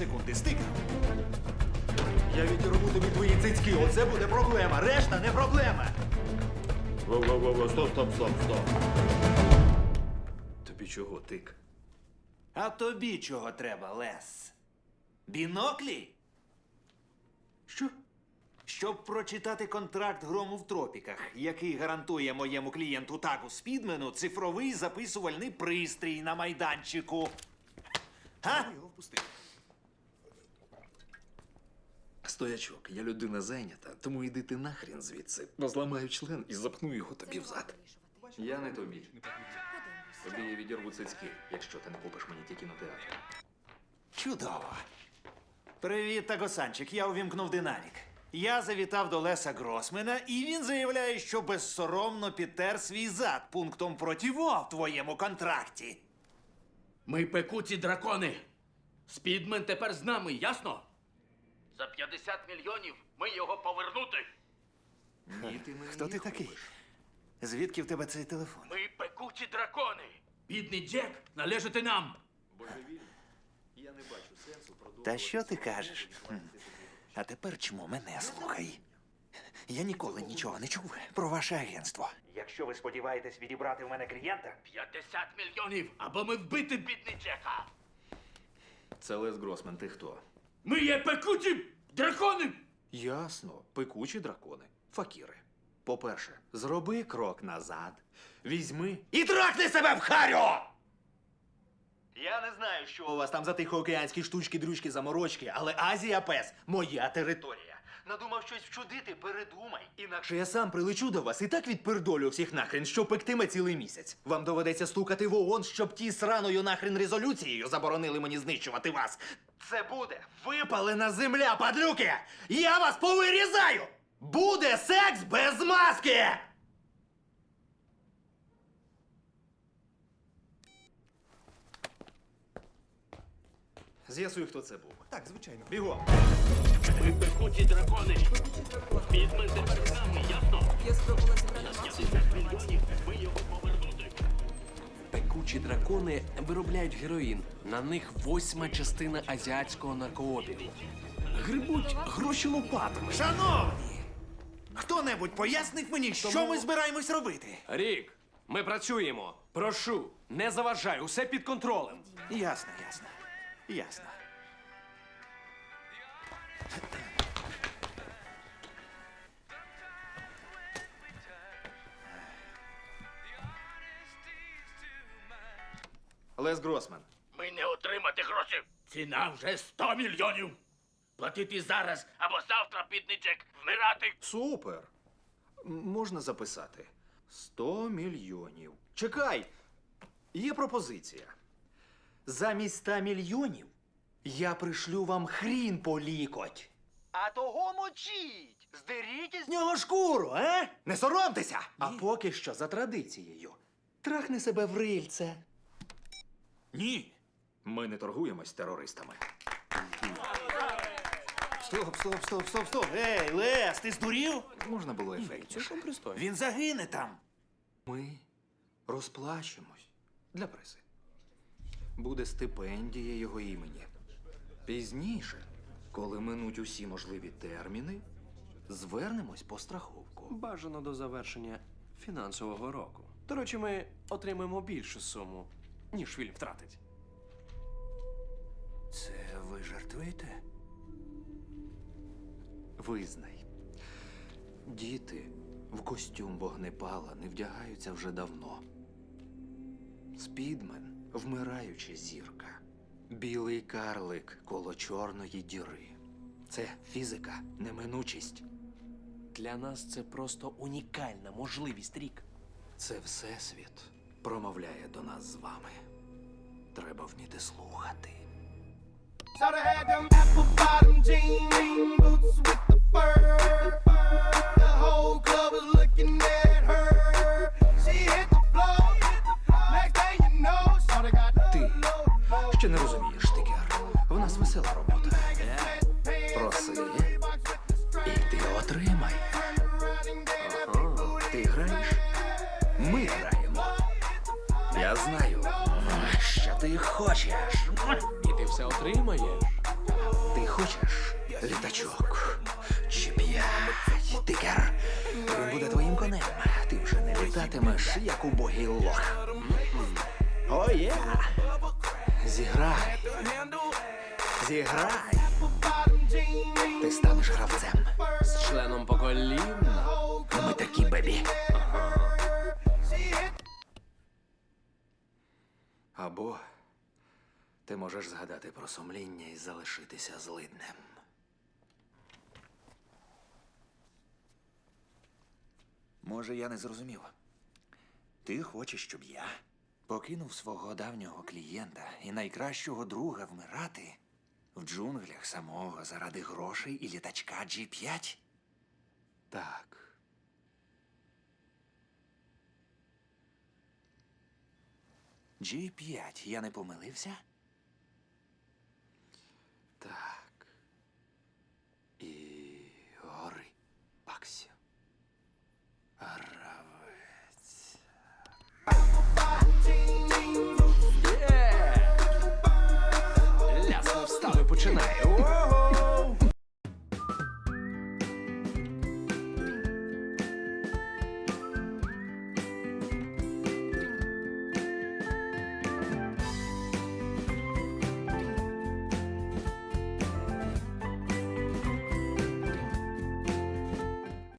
секунди. Стикав. Я відірву тобі твої цицьки, оце буде проблема. Решта не проблема. Во-во-во, стоп, стоп, стоп, стоп. Тобі чого, тик? А тобі чого треба, Лес? Біноклі? Що? Щоб прочитати контракт грому в тропіках, який гарантує моєму клієнту Таку Спідмену цифровий записувальний пристрій на майданчику. Га? Стоячок, я людина зайнята, тому йди ти нахрін звідси, бо зламаю член і запхну його тобі в зад. Я не тобі. Тобі я відірву цицьки, якщо ти не купиш мені ті кінотеатри. Чудово. Привіт, Тагосанчик. Я увімкнув динамік. Я завітав до Леса Гросмена, і він заявляє, що безсоромно підтер свій зад пунктом проти в твоєму контракті. Ми пекуці дракони. Спідмен тепер з нами, ясно? За 50 мільйонів ми його повернути. Ні, ти мені Хто ти не такий? купиш. Звідки в тебе цей телефон? Ми пекуці дракони. Бідний Джек належить нам. Божевільний. Я не бачу сенсу продовжувати. Та що ти кажеш? Хм. А тепер чому мене слухай? Я ніколи нічого не чув про ваше агентство. Якщо ви сподіваєтесь відібрати в мене клієнта, 50 мільйонів, або ми вбити бідний Джека. Це Лес Гросман, ти хто? Ми є пекучі дракони. Ясно, пекучі дракони, факіри. По-перше, зроби крок назад, візьми і трахни себе в харю! Я не знаю, що у вас там за тихоокеанські штучки, дрючки, заморочки, але Азія Пес моя територія. Надумав щось вчудити, передумай. Інакше я сам прилечу до вас і так відпердолю всіх нахрен, що пектиме цілий місяць. Вам доведеться стукати в ООН, щоб ті сраною нахрен резолюцією заборонили мені знищувати вас. Це буде випалена земля, падлюки! Я вас повирізаю! Буде секс без маски! З'ясуй, хто це був. так, звичайно. Бігом! Ми пекуці дракони. Спідмен тепер з нами, ясно? Я спробувала зібрати 50 мільйонів ми його повернути. Пекучі дракони виробляють героїн. На них восьма частина азіатського наркообігу. Грибуть гроші лопатами. Шановні! Хто-небудь пояснить мені, що ми збираємось робити? Рік, ми працюємо. Прошу, не заважай, усе під контролем. Ясно, ясно. Ясно. Лес Гросман. Ми не отримати гроші. Ціна вже 100 мільйонів. Платити зараз або завтра, бідний Джек, вмирати. Супер. М- Можна записати. 100 мільйонів. Чекай! Є пропозиція. Замість 100 мільйонів я пришлю вам хрін по лікоть. А того мочіть! Здеріть із нього шкуру, а? Не соромтеся! А поки що за традицією. Трахни себе в рильце. Ні. Ми не торгуємось терористами. Стоп, стоп, стоп, стоп, стоп. Ей, Лес, ти здурів? Можна було ефектніше. Пристойно. Він загине там. Ми розплачемось для преси. Буде стипендія його імені. Пізніше, коли минуть усі можливі терміни, звернемось по страховку. Бажано до завершення фінансового року. До речі, ми отримаємо більшу суму, ніж фільм втратить. Це ви жартуєте? Визнай. Діти в костюм вогнепала не вдягаються вже давно. Спідмен вмираюча зірка. Білий карлик коло чорної діри. Це фізика, неминучість. Для нас це просто унікальна можливість, Рік. Це Всесвіт промовляє до нас з вами. Треба вміти слухати. Jean boots with the fur. The whole club was looking at ще не розумієш, Тикер. В нас весела робота. Проси, і ти отримай. Ага, ти граєш? Ми граємо. Я знаю, що ти хочеш. І ти все отримаєш. Ти Хочеш літачок? G5, тикер. Він буде твоїм конем. Ти вже не літатимеш, як убогий лох. О, є! Зіграй. Зіграй. Ти станеш гравцем. З членом покоління. Ми такі бебі. Або ти можеш згадати про сумління і залишитися злиднем. Може, я не зрозумів. Ти хочеш, щоб я покинув свого давнього клієнта і найкращого друга вмирати в джунглях самого заради грошей і літачка G5? Так. G5, я не помилився?